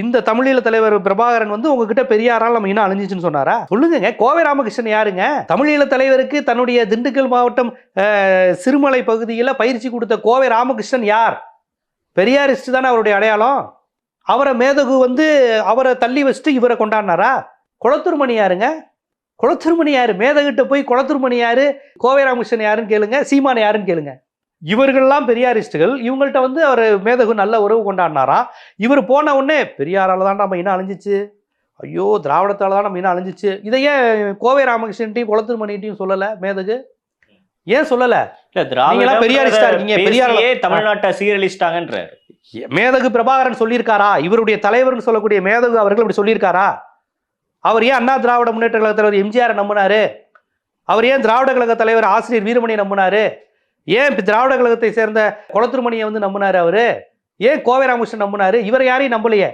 இந்த தமிழீழ தலைவர் பிரபாகரன் வந்து உங்ககிட்ட பெரியாரால் நம்ம இன்னும் அழிஞ்சிச்சுன்னு சொன்னாரா? சொல்லுங்க கோவை ராமகிருஷ்ணன் யாருங்க? தமிழீழ தலைவருக்கு தன்னுடைய திண்டுக்கல் மாவட்டம் சிறுமலை பகுதியில் பயிற்சி கொடுத்த கோவை ராமகிருஷ்ணன் யார்? பெரியாரிஸ்ட் தானே அவருடைய அடையாளம்? அவரை மேதகு வந்து அவரை தள்ளி வச்சுட்டு இவரை கொண்டாடினாரா? குளத்தூர்மணி யாருங்க? குளத்தூர்மணி யாரு? மேதகிட்ட போய் குளத்தூர்மணி யாரு? கோவை ராமகிருஷ்ணன் யாருன்னு கேளுங்க சீமான் யாருன்னு கேளுங்க. இவர்கள்லாம் பெரியாரிஸ்டுகள். இவங்கள்ட்ட வந்து அவர் மேதகு நல்ல உறவு கொண்டாடினாரா? இவர் போன உடனே பெரியாரால தான் நம்ம இன்னும் அழிஞ்சிச்சு. ஐயோ திராவிடத்தால தான் நம்ம இன்னும் அழிஞ்சிச்சு. இதை ஏன் கோவை ராமகிருஷ்ணன்ட்டையும் குளத்தூர்மணிட்டையும் சொல்லலை மேதகு? ஏன் சொல்லலை? இல்ல நீங்களாம் பெரியாரிஸ்டா இருக்கீங்க, பெரியார- தமிழ்நாட்டை சீரழிச்சிட்டாங்கன்ற மேதகு பிரபாகரன் சொல்லியிருக்காரா? இவருடைய தலைவர்னு சொல்லக்கூடிய மேதகு அவர்கள் இப்படி சொல்லியிருக்காரா? அவர் ஏன் அண்ணா திராவிட முன்னேற்ற கழக தலைவர் எம்ஜிஆரை நம்பினாரு? அவர் ஏன் திராவிட கழக தலைவர் ஆசிரியர் வீரமணியை நம்பினாரு? ஏன் இப்போ திராவிட கழகத்தை சேர்ந்த குளத்துருமணியை வந்து நம்பினார் அவர்? ஏன் கோவை ராமகிருஷ்ணன் நம்பினார்? இவர் யாரையும் நம்பலையே.